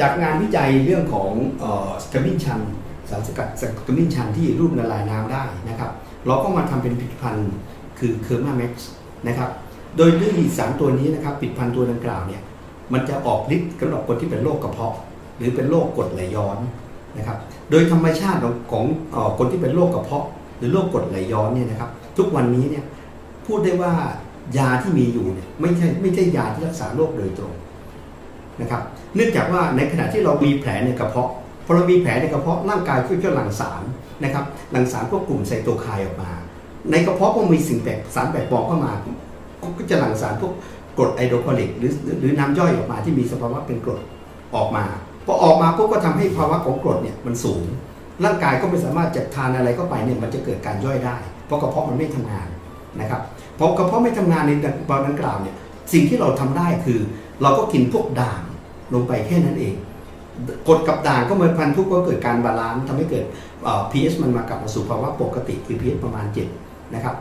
จากงานวิจัยเรื่องของสกัมมินชันสารสกัดสกัมมินชันที่รูปละลายน้ำได้นะครับ เราก็มาทำเป็นผลิตภัณฑ์คือเคอร์มาแม็กซ์นะครับ โดยด้วยสารตัวนี้นะครับผลิตภัณฑ์ตัวดังกล่าวเนี่ยมันจะออกฤทธิ์สำหรับคนที่เป็นโรคกระเพาะ หรือเป็นโรคกรดไหลย้อนนะครับ โดยธรรมชาติของของคนที่เป็นโรคกระเพาะ หรือโรคกรดไหลย้อนเนี่ยนะครับ ทุกวันนี้เนี่ยพูดได้ว่ายาที่มีอยู่เนี่ยไม่ใช่ไม่ใช่ยาที่รักษาโรคโดยตรง นะครับเนื่องจากว่าในขณะที่เรามีแผลในกระเพาะพอเรามีแผลในกระเพาะร่างกายก็จะหลั่งสารนะครับหลั่งสารพวกกลุ่มไซโตไคน์ออกมา ในกระเพาะก็มีสิ่งแปลกสารแปลกปลอมเข้ามา ก็จะหลั่งสารพวกกรดไอโดรคลิกหรือหรือน้ำย่อยออกมาที่มีสภาวะเป็นกรดออกมาพอออกมาปุ๊บก็ทำให้ภาวะของกรดเนี่ยมันสูง ร่างกายก็ไม่สามารถจะทานอะไรเข้าไปเนี่ยมันจะเกิดการย่อยได้ เพราะกระเพาะมันไม่ทำงานนะครับพอกระเพาะไม่ทำงานในตอนดังกล่าวเนี่ยสิ่งที่เราทำได้คือ เราก็กินพวกด่างลงไปแค่นั้นเองกรดกับด่างก็เมือพันธุกก็เกิดการบาลานซ์ทำให้เกิดเอ่อ pH มันมากลับมาสู่ภาวะปกติคือ pH ประมาณ7นะครับ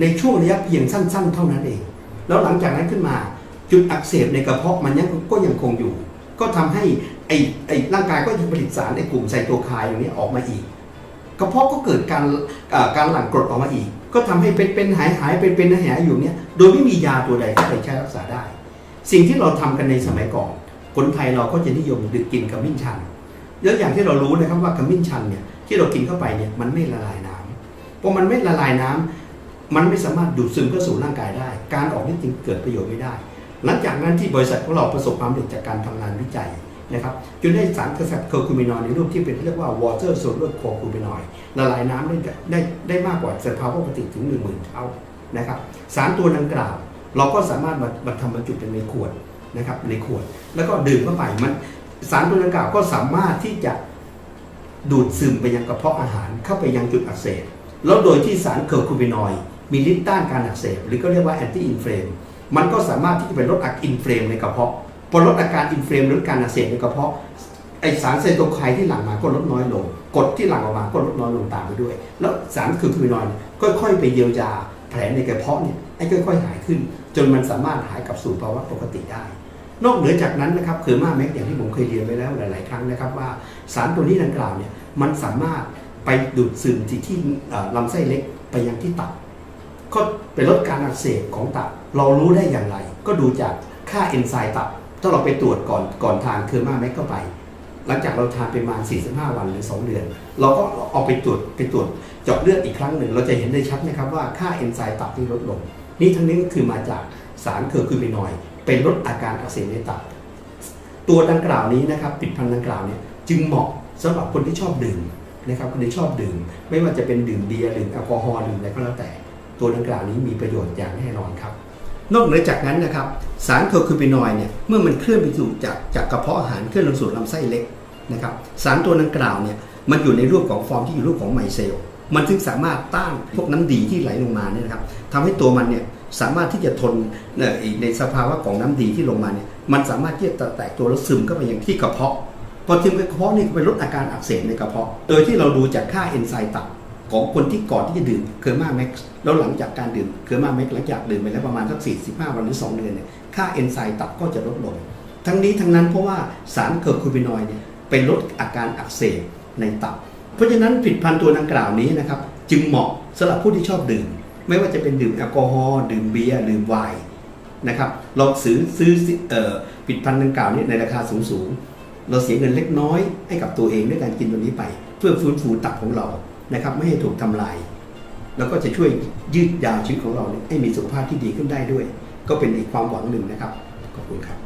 ในช่วงระยะเพียงสั้น ๆ เท่านั้นเอง แล้วหลังจากนั้นขึ้นมาจุดอักเสบในกระเพาะมันยังก็ยังคงอยู่ ก็ทำให้ไอ้ไอ้ร่างกายก็จะผลิตสารไอ้กลุ่มไซโตไคน์ตรงนี้ออกมาอีก กระเพาะก็เกิดการการหลั่งกรดออกมาอีก ก็ทำให้เป็นเป็นหายหายเป็นเป็นหายหายอยู่เนี้ยโดยไม่มียาตัวใดที่ไปใช้รักษาได้ สิ่งที่เราทำกันในสมัยก่อน คนไทยเราก็จะนิยมดื่มกินขมิ้นชันแล้วอย่างที่เรารู้นะครับว่าขมิ้นชันเนี่ยที่เรากินเข้าไปเนี่ยมันไม่ละลายน้ำเพอมันไม่ละลายน้ำมันไม่สามารถดูดซึมเข้าสู่ร่างกายได้ การออกนี่จึงเกิดประโยชน์ไม่ได้ หลังจากนั้นที่บริษัทของเราประสบความสำเร็จจากการทำงานวิจัยนะครับจนได้สารกระสับเคอร์คูมินอยในรูปที่เป็นเรียกว่า water soluble c o c u m i n o i ละลายน้ำได้ได้ได้มากกว่าสภาวะปกติถึง 1 0,000 เท่านะครับสารตัวดังกล่าว เราก็สามารถมามาทำบรรจุเป็นในขวดนะครับในขวด แล้วก็ดื่มเข้าไปมันสารตัวดังกล่าวก็สามารถที่จะดูดซึมไปยังกระเพาะอาหารเข้าไปยังจุดอักเสบแล้วโดยที่สารเคอร์คูมินอยด์มีฤทธิ์ต้านการอักเสบหรือก็เรียกว่าแอนตี้อินเฟลมมันก็สามารถที่จะไปลดอาการอินเฟลมในกระเพาะพอลดอาการอินเฟลมหรือการอักเสบในกระเพาะไอสารไซโตไคน์ที่หลั่งมาก็ลดน้อยลงกรดที่หลั่งออกมาก็ลดน้อยลงตามไปด้วย แล้วสารเคอร์คูมินอยด์ค่อยๆ ไปเยียวยาแผลในกระเพาะเนี่ยให้ค่อย ๆ หายขึ้น จนมันสามารถหายกลับสู่ภาวะปกติได้ นอกเหนือจากนั้นนะครับคือมาแม็กอย่างที่ผมเคยเรียนไปแล้วหลาย ๆ ครั้งนะครับว่าสารตัวนี้ดังกล่าวเนี่ยมันสามารถไปดูดซึมที่ที่ลำไส้เล็กไปยังที่ตับก็ไปลดการอักเสบของตับ เรารู้ได้อย่างไร ก็ดูจากค่าเอนไซม์ตับ ถ้าเราไปตรวจก่อนก่อนทานเคอร์มาแม็กเข้าไป หลังจากเราทานไปประมาณ 45 วันหรือ 2 เดือน เราก็เอาไปตรวจไปตรวจเจาะเลือดอีกครั้งหนึ่ง เราจะเห็นได้ชัดนะครับว่าค่าเอนไซม์ตับที่ลดลง นี่ทั้งนี้ก็คือมาจากสารเคอร์คูมินอย เป็นลดอาการอักเสบในตับ ตัวดังกล่าวนี้นะครับผลิดพันธ์ดังกล่าวเนี่ยจึงเหมาะสำหรับคนที่ชอบดื่มนะครับคนที่ชอบดื่ม ไม่ว่าจะเป็นดื่มเบียร์ดื่มแอลกอฮอล์ดื่มอะไรก็แล้วแต่ ตัวดังกล่าวนี้มีประโยชน์อย่างแน่นอนครับ นอกเหนือจากนั้นนะครับสารเคอร์คูมินอยเนี่ยเมื่อมันเคลื่อนไปสู่จากจากกระเพาะอาหารเคลื่อนลงสู่ลำไส้เล็กนะครับสารตัวดังกล่าวเนี่ยมันอยู่ในรูปของฟอร์มที่อยู่รูปของไมเซล มันจึงสามารถต้านพวกน้ำดีที่ไหลลงมาเนี่ยนะครับทำให้ตัวมันเนี่ยสามารถที่จะทนในสภาวะของน้ำดีที่ลงมาเนี่ยมันสามารถที่จะแตกตัวแล้วซึมเข้าไปยังที่กระเพาะพอซึมไปกระเพาะนี่ก็ไปลดอาการอักเสบในกระเพาะ โดยที่เราดูจากค่าเอนไซม์ตับของคนที่ก่อนที่จะดื่มเคอร์มาแม็กซ์แล้วหลังจากการดื่มเคอร์มาแม็กซ์หลังจากดื่มไปแล้วประมาณสัก45 วันหรือ 2 เดือนเนี่ยค่าเอนไซม์ตับก็จะลดลง ทั้งนี้ทั้งนั้นเพราะว่าสารเคอร์คูมินอยด์เนี่ยไปลดอาการอักเสบในตับ เพราะฉะนั้นผลิตภัณฑ์ตัวดังกล่าวนี้นะครับจึงเหมาะสำหรับผู้ที่ชอบดื่ม ไม่ว่าจะเป็นดื่มแอลกอฮอล์ดื่มเบียร์ดื่มไวน์นะครับเราซื้อซื้อเอ่อผลิตภัณฑ์ดังกล่าวนี้ในราคาสูงสูงเราเสียเงินเล็กน้อยให้กับตัวเองด้วยการกินตัวนี้ไป เพื่อฟื้นฟูตับของเรานะครับไม่ให้ถูกทำลาย แล้วก็จะช่วยยืดยาวชีวิตของเราให้มีสุขภาพที่ดีขึ้นได้ด้วย ก็เป็นอีกความหวังหนึ่งนะครับขอบคุณครับ